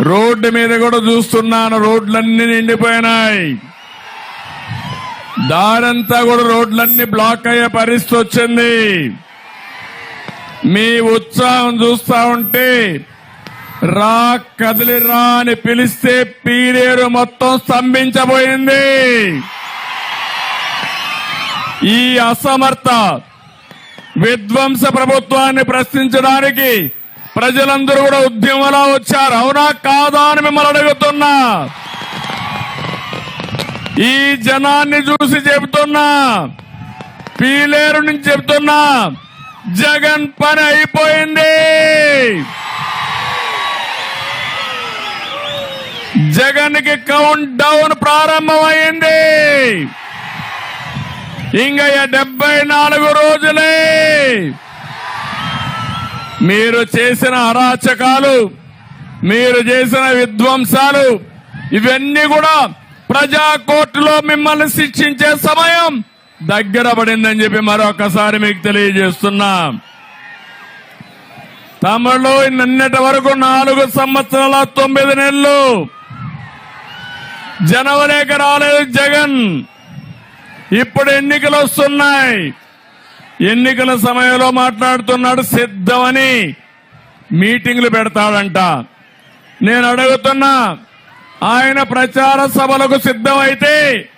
Road మీద కూడా చూస్తున్నాను రోడ్లన్నీ నిండిపోయినాయి. దారంతా కూడా రోడ్లన్నీ బ్లాక్ అయ్యే పరిస్థితి వచ్చింది. మీ ఉత్సాహం చూస్తా ఉంటే రా కదిలి రా అని పిలిస్తే పీరేరు మొత్తం స్తంభించబోయింది. ఈ అసమర్థ విధ్వంస ప్రభుత్వాన్ని ప్రశ్నించడానికి ప్రజలందరూ కూడా ఉద్యమంలో వచ్చారు. అవునా కాదా అని మిమ్మల్ని అడుగుతున్నా. ఈ జనాన్ని చూసి చెబుతున్నా. పీలేరు నుంచి చెబుతున్నా. జగన్ పని అయిపోయింది. జగన్కి కౌంట్ డౌన్ ప్రారంభమైంది. ఇంకా డెబ్బై నాలుగు రోజులే. మీరు చేసిన అరాచకాలు మీరు చేసిన విధ్వంసాలు ఇవన్నీ కూడా ప్రజా కోర్టులో మిమ్మల్ని శిక్షించే సమయం దగ్గర పడిందని చెప్పి మరొకసారి మీకు తెలియజేస్తున్నా. తమలో నిన్నటి వరకు నాలుగు సంవత్సరాల తొమ్మిది నెలలు జనవరికి రాలేదు జగన్ ఇప్పుడు ఎన్నికలు వస్తున్నాయి. ఎన్నికల సమయంలో మాట్లాడుతున్నాడు సిద్ధమని మీటింగ్లు పెడతాడంట. నేను అడుగుతున్నా ఆయన ప్రచార సభలకు సిద్ధమైతే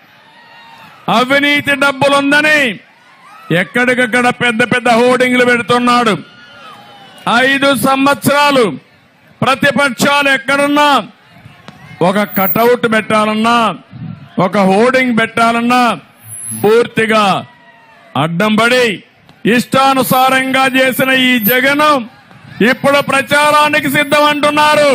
అవినీతి డబ్బులుందని ఎక్కడికక్కడ పెద్ద పెద్ద హోర్డింగ్లు పెడుతున్నాడు. ఐదు సంవత్సరాలు ప్రతిపక్షాలు ఎక్కడున్నా ఒక కటౌట్ పెట్టాలన్నా ఒక హోర్డింగ్ పెట్టాలన్నా పూర్తిగా అడ్డం పడి ఇష్టానుసారంగా చేసిన ఈ జగనం ఇప్పుడు ప్రచారానికి సిద్ధం అంటున్నారు